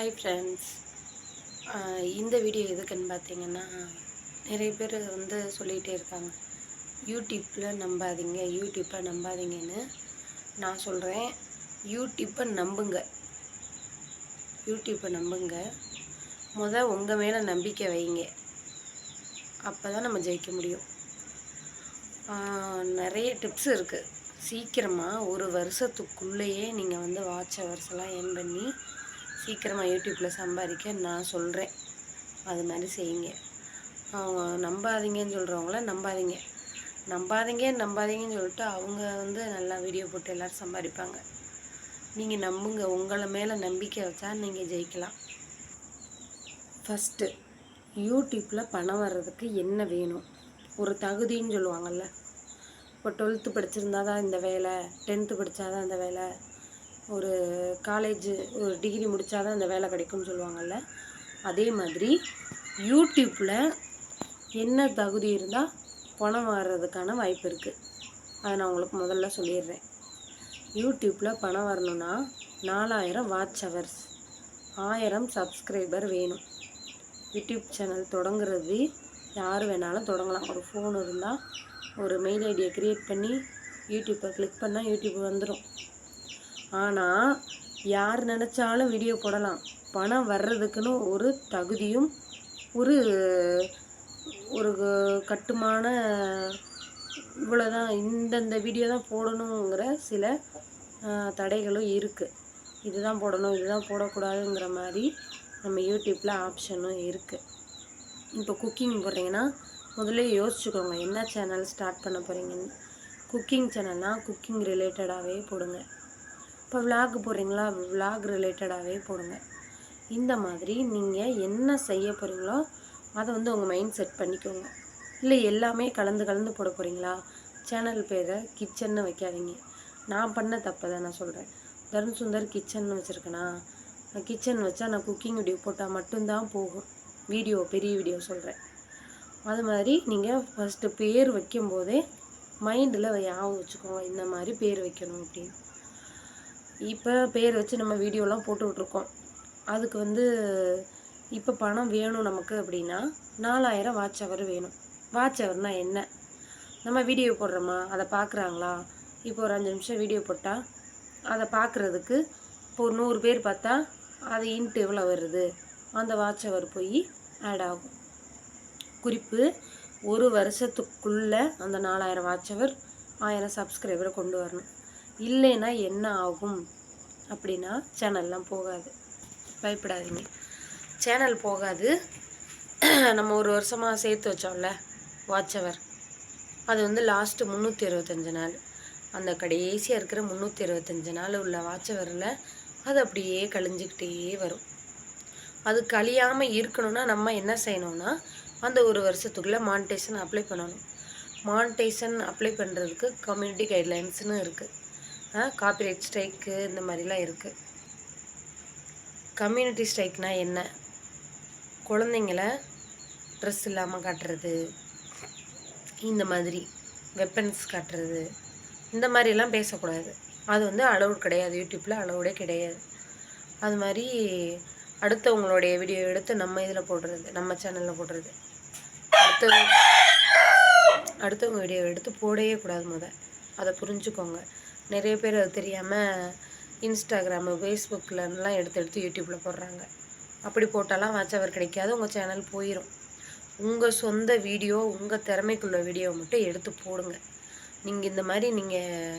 Hi friends இந்த video எதுக்குன்னு பார்த்தீங்கன்னா நிறைய பேர் வந்து சொல்லிகிட்டே இருக்காங்க. யூடியூப்பில் நம்பாதீங்க யூடியூப்பை நம்பாதீங்கன்னு நான் சொல்கிறேன் யூடியூப்பை நம்புங்க. யூடியூப்பை நம்புங்க. முத உங்கள் மேலே நம்பிக்கை வைங்க. அப்போ தான் நம்ம ஜெயிக்க முடியும். நிறைய டிப்ஸ் இருக்குது சீக்கிரமாக ஒரு வருஷத்துக்குள்ளேயே நீங்கள் வந்து வாட்ச் ஹவர்ஸ் எல்லாம் ஏர்ன் பண்ணி சீக்கிரமாக யூடியூப்பில் சம்பாதிக்க நான் சொல்கிறேன் அது மாதிரி செய்யுங்க. அவங்க நம்பாதீங்கன்னு சொல்கிறவங்கள நம்பாதீங்க. நம்பாதீங்க நம்பாதீங்கன்னு சொல்லிட்டு அவங்க வந்து நல்லா வீடியோ போட்டு எல்லோரும் சம்பாதிப்பாங்க. நீங்கள் நம்புங்க. உங்களை மேலே நம்பிக்கை வச்சா நீங்கள் ஜெயிக்கலாம். ஃபஸ்ட்டு யூடியூப்பில் பணம் வர்றதுக்கு என்ன வேணும்? ஒரு தகுதின்னு சொல்லுவாங்கள்ல இப்போ டுவெல்த்து படிச்சிருந்தா தான் இந்த வேலை டென்த்து படித்தா தான் இந்த வேலை. ஒரு காலேஜ் ஒரு டிகிரி முடித்தா தான் இந்த வேலை கிடைக்கும்னு சொல்லுவாங்கள்ல அதே மாதிரி யூடியூப்பில் என்ன தகுதி இருந்தால் பணம் வர்றதுக்கான வாய்ப்பு இருக்குது அதை நான் உங்களுக்கு முதல்ல சொல்லிடுறேன். யூடியூப்பில் பணம் வரணும்னா நாலாயிரம் வாட்ச் ஹவர்ஸ் ஆயிரம் சப்ஸ்கிரைபர் வேணும். யூடியூப் சேனல் தொடங்குறது யார் வேணாலும் தொடங்கலாம். ஒரு ஃபோன் இருந்தால் ஒரு மெயில் ஐடியை க்ரியேட் பண்ணி யூடியூப்பை கிளிக் பண்ணால் யூடியூப் வந்துடும் ஆனால் யார் நினச்சாலும் வீடியோ போடலாம். பணம் வர்றதுக்குன்னு ஒரு தகுதியும் ஒரு ஒரு கட்டுமான இவ்வளோதான் இந்தந்த வீடியோ தான் போடணுங்கிற சில தடைகளும் இருக்குது இதுதான் போடணும் இதுதான் போடக்கூடாதுங்கிற மாதிரி நம்ம யூடியூப்பில் ஆப்ஷனும் இருக்குது இப்போ குக்கிங் போடுறீங்கன்னா முதல்ல யோசிச்சுக்கோங்க. என்ன சேனல் ஸ்டார்ட் பண்ண போகிறீங்கன்னு குக்கிங் சேனல்னால் குக்கிங் ரிலேட்டடாகவே போடுங்க. இப்போ விலாக் போகிறீங்களா விலாக் ரிலேட்டடாகவே போடுங்க. இந்த மாதிரி நீங்கள் என்ன செய்ய போகிறீங்களோ அதை வந்து உங்கள் மைண்ட் செட் பண்ணிக்கோங்க. இல்லை எல்லாமே கலந்து கலந்து போட போகிறீங்களா சேனல் பேரை கிச்சன்னு வைக்காதீங்க. நான் பண்ண தப்பை தான் நான் சொல்கிறேன் தருண் சுந்தர் கிச்சன் வச்சுருக்கேனா? நான் கிச்சன் வச்சா நான் குக்கிங் வீடியோ போட்டால் மட்டும்தான் போகும். வீடியோ பெரிய வீடியோ சொல்கிறேன் அது மாதிரி நீங்கள் ஃபஸ்ட்டு பேர் வைக்கும்போதே மைண்டில் ஞாபகம் வச்சுக்கோங்க. இந்த மாதிரி பேர் வைக்கணும் அப்படின்னு. இப்போ பேர் வச்சு நம்ம வீடியோலாம் போட்டுட்ருக்கோம் அதுக்கு வந்து இப்போ பணம் வேணும் நமக்கு அப்படின்னா நாலாயிரம் வாட்ச் ஹவர் வேணும். வாட்ச் ஹவர்னால் என்ன? நம்ம வீடியோ போடுறோமா? அதை பார்க்குறாங்களா? இப்போ ஒரு அஞ்சு நிமிஷம் வீடியோ போட்டால் அதை பார்க்குறதுக்கு இப்போ ஒரு நூறு பேர் பார்த்தா அது இன்ட்டு எவ்வளோ வருது? அந்த வாட்ச் ஹவர் போய் ஆட் ஆகும். குறிப்பு ஒரு வருஷத்துக்குள்ளே அந்த நாலாயிரம் வாட்ச் ஹவர் ஆயிரம் சப்ஸ்கிரைபரை கொண்டு வரணும். இல்லைன்னா என்ன ஆகும்? அப்படின்னா சேனல்லாம் போகாது. பயப்படாதீங்க. சேனல் போகாது. நம்ம ஒரு வருஷமாக சேர்த்து வச்சோம்ல வாட்ச் ஹவர் அது வந்து லாஸ்ட்டு முந்நூற்றி இருபத்தஞ்சி நாள். அந்த கடைசியாக இருக்கிற முந்நூற்றி இருபத்தஞ்சி நாள் உள்ள வாட்ச் அவரில் அது அப்படியே கழிஞ்சிக்கிட்டே வரும். அது கழியாமல் இருக்கணும்னா நம்ம என்ன செய்யணும்னா அந்த ஒரு வருஷத்துக்குள்ளே மானிட்டேஷன் அப்ளை பண்ணணும். மானிட்டேஷன் அப்ளை பண்ணுறதுக்கு கம்யூனிட்டி கைட்லைன்ஸ்னு இருக்குது காப்பிரைட் ஸ்ட்ரைக்கு இந்த மாதிரிலாம் இருக்குது கம்யூனிட்டி ஸ்ட்ரைக்னா என்ன? குழந்தைங்கள ட்ரெஸ் இல்லாமல் காட்டுறது இந்த மாதிரி வெப்பன்ஸ் காட்டுறது இந்த மாதிரிலாம் பேசக்கூடாது. அது வந்து அலௌட் கிடையாது. யூடியூப்பில் அளவுடே கிடையாது. அது மாதிரி அடுத்தவங்களுடைய வீடியோ எடுத்து நம்ம இதில் போடுறது நம்ம சேனலில் போடுறது. அடுத்தவங்க அடுத்தவங்க வீடியோ எடுத்து போடவே கூடாது முத. அதை புரிஞ்சுக்கோங்க. நிறைய பேர் அது தெரியாமல் இன்ஸ்டாகிராமு ஃபேஸ்புக்கிலலாம் எடுத்து எடுத்து யூடியூப்பில் போடுறாங்க. அப்படி போட்டாலாம் வாட்சவர் கிடைக்காது உங்கள் சேனல் போயிடும் உங்கள் சொந்த வீடியோ உங்கள் திறமைக்குள்ள வீடியோ மட்டும் எடுத்து போடுங்க. நீங்கள் இந்த மாதிரி நீங்கள்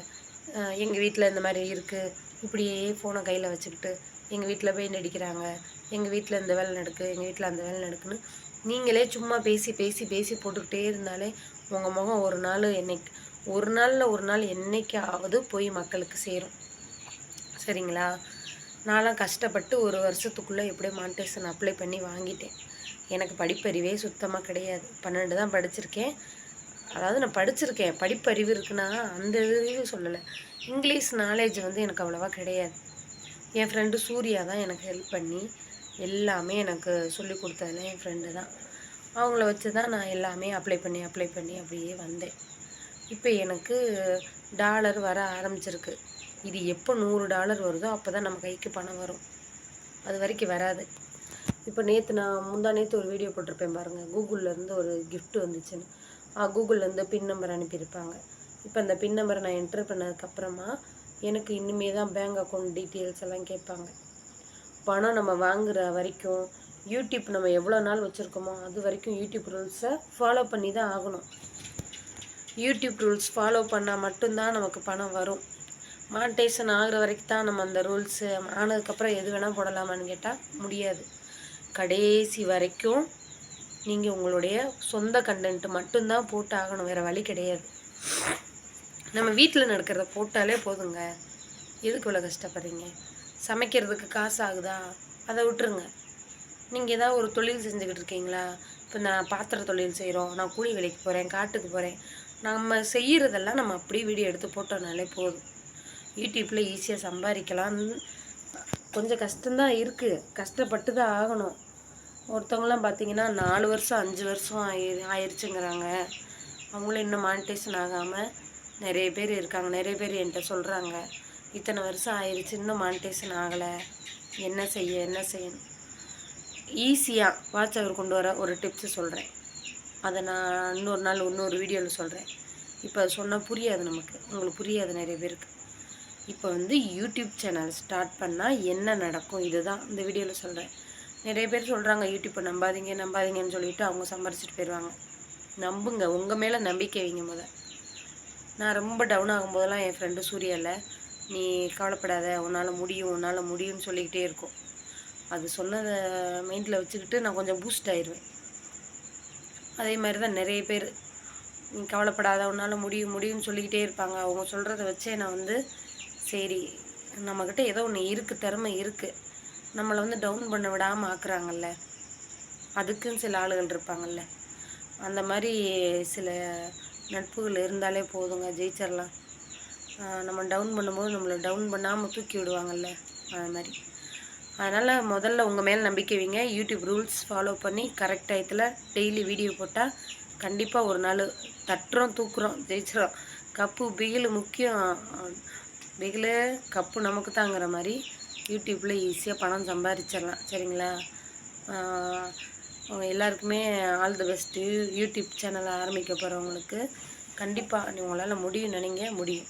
எங்கள் வீட்டில் இந்த மாதிரி இருக்குது இப்படியே ஃபோனை கையில் வச்சுக்கிட்டு எங்கள் வீட்டில் போய் நடிக்கிறாங்க எங்கள் வீட்டில் இந்த வேலை நடக்கு எங்கள் வீட்டில் அந்த வேலை நடக்குன்னு நீங்களே சும்மா பேசி பேசி பேசி போட்டுக்கிட்டே இருந்தாலே உங்கள் முகம் ஒரு நாள் என்னைக்கு ஒரு நாளில் ஒரு நாள் என்னைக்காவது போய் மக்களுக்கு சேரும். சரிங்களா? நான்லாம் கஷ்டப்பட்டு ஒரு வருஷத்துக்குள்ளே எப்படியோ மானிட்டேஷன் அப்ளை பண்ணி வாங்கிட்டேன். எனக்கு படிப்பறிவே சுத்தமாக கிடையாது. பன்னெண்டு தான் படிச்சிருக்கேன். அதாவது நான் படிச்சிருக்கேன். படிப்பறிவு இருக்குன்னா அந்த இதுவும் சொல்லலை. இங்கிலீஷ் நாலேஜ் வந்து எனக்கு அவ்வளோவா கிடையாது. என் ஃப்ரெண்டு சூர்யா தான் எனக்கு ஹெல்ப் பண்ணி எல்லாமே எனக்கு சொல்லி கொடுத்ததுல என் ஃப்ரெண்டு தான். அவங்கள வச்சு தான் நான் எல்லாமே அப்ளை பண்ணி அப்ளை பண்ணி அப்படியே வந்தேன். இப்போ எனக்கு டாலர் வர ஆரம்பிச்சிருக்கு. இது எப்போ நூறு டாலர் வருதோ அப்போ தான் நம்ம கைக்கு பணம் வரும். அது வரைக்கும் வராது. இப்போ நேற்று நான் முந்தா நேற்று ஒரு வீடியோ போட்டிருப்பேன் பாருங்கள் கூகுள்லேருந்து ஒரு கிஃப்ட் வந்துச்சுன்னு. கூகுள்லேருந்து பின் நம்பர் அனுப்பியிருப்பாங்க. இப்போ அந்த பின் நம்பரை நான் என்ட்ரு பண்ணதுக்கப்புறமா எனக்கு இன்னுமே தான் பேங்க் அக்கௌண்ட் டீட்டெயில்ஸ் எல்லாம் கேட்பாங்க. பணம் நம்ம வாங்குகிற வரைக்கும் யூடியூப் நம்ம எவ்வளோ நாள் வச்சுருக்கோமோ அது வரைக்கும் யூடியூப் ரூல்ஸை ஃபாலோ பண்ணி தான் ஆகணும். யூடியூப் ரூல்ஸ் ஃபாலோ பண்ணால் மட்டும்தான் நமக்கு பணம் வரும். மானிட்டேஷன் ஆகிற வரைக்கும் தான் நம்ம அந்த ரூல்ஸு ஆனதுக்கப்புறம் எது வேணால் போடலாமான்னு கேட்டால் முடியாது. கடைசி வரைக்கும் நீங்கள் உங்களுடைய சொந்த கண்டென்ட் மட்டும்தான் போட்டு ஆகணும் வேறு வழி கிடையாது. நம்ம வீட்டில் நடக்கிறத போட்டாலே போதுங்க. எதுக்கு இவ்வளோ கஷ்டப்படுறீங்க? சமைக்கிறதுக்கு காசு ஆகுதா? அதை விட்டுருங்க. நீங்கள் ஏதாவது ஒரு தொழில் செஞ்சுக்கிட்டு இருக்கீங்களா இப்போ நான் பாத்திர தொழில் செய்கிறோம் நான் கூலி வேலைக்கு போகிறேன் காட்டுக்கு போகிறேன் நம்ம செய்கிறதெல்லாம் நம்ம அப்படியே வீடியோ எடுத்து போட்டோம்னாலே போதும். யூடியூப்பில் ஈஸியாக சம்பாதிக்கலாம். கொஞ்சம் கஷ்டம்தான் இருக்குது கஷ்டப்பட்டு தான் ஆகணும். ஒருத்தவங்களாம் பார்த்தீங்கன்னா நாலு வருஷம் அஞ்சு வருஷம் ஆயி ஆயிடுச்சுங்கிறாங்க அவங்களும் இன்னும் மானிட்டேஷன் ஆகாமல் நிறைய பேர் இருக்காங்க. நிறைய பேர் என்கிட்ட சொல்கிறாங்க இத்தனை வருஷம் ஆயிடுச்சு இன்னும் மானிட்டேஷன் ஆகலை. என்ன செய்ய என்ன செய்யணும் ஈஸியாக வாட்ஸ்அவர் கொண்டு வர ஒரு டிப்ஸு சொல்கிறேன் அதை நான் இன்னொரு நாள் இன்னொரு வீடியோவில் சொல்கிறேன் இப்போ சொன்னால் புரியாது நமக்கு. உங்களுக்கு புரியாது நிறைய பேருக்கு. இப்போ வந்து யூடியூப் சேனல் ஸ்டார்ட் பண்ணால் என்ன நடக்கும்? இதுதான் இந்த வீடியோவில் சொல்கிறேன் நிறைய பேர் சொல்கிறாங்க யூடியூப்பை நம்பாதீங்க நம்பாதீங்கன்னு சொல்லிவிட்டு அவங்க சம்பாரிச்சிட்டு போயிடுவாங்க நம்புங்க. உங்கள் மேலே நம்பிக்கை வைங்க முத. நான் ரொம்ப டவுன் ஆகும்போதெல்லாம் என் ஃப்ரெண்டு சூர்யாவில் நீ கவலைப்படாத. உன்னால் முடியும் உன்னால் முடியும்னு சொல்லிக்கிட்டே இருக்கும். அது சொன்னதை மைண்டில் வச்சுக்கிட்டு நான் கொஞ்சம் பூஸ்ட் ஆயிடுவேன் அதே மாதிரி தான் நிறைய பேர். நீ கவலைப்படாத உன்னால் முடியும் முடியும்னு சொல்லிக்கிட்டே இருப்பாங்க. அவங்க சொல்கிறத வச்சே நான் வந்து சரி நம்மக்கிட்ட ஏதோ ஒன்று இருக்குது திறமை இருக்குது நம்மளை வந்து டவுன் பண்ண விடாமல் ஆக்குறாங்கல்ல. அதுக்குன்னு சில ஆளுகள் இருப்பாங்கல்ல. அந்த மாதிரி சில நட்புகள் இருந்தாலே போதுங்க ஜெயிச்சிடலாம் நம்ம டவுன் பண்ணும்போது நம்மளை டவுன் பண்ணாமல் தூக்கி விடுவாங்கல்ல அது மாதிரி. அதனால் முதல்ல உங்கள் மேல் நம்பிக்கை வைங்க. யூடியூப் ரூல்ஸ் ஃபாலோ பண்ணி கரெக்ட் டயத்தில் டெய்லி வீடியோ போட்டால் கண்டிப்பாக ஒரு நாள் தட்டுறோம் தூக்குறோம் ஜெயிச்சிடும் கப்பு பிகில் முக்கியம். பிகிலு கப்பு நமக்கு தாங்கிற மாதிரி யூடியூப்பில் ஈஸியாக பணம் சம்பாதிச்சிடலாம் சரிங்களா? எல்லாருக்குமே ஆல் தி பெஸ்ட்டு யூடியூப் சேனலை ஆரம்பிக்க போகிறவங்களுக்கு கண்டிப்பாக உங்களால் முடியும் நினைங்க. முடியும்.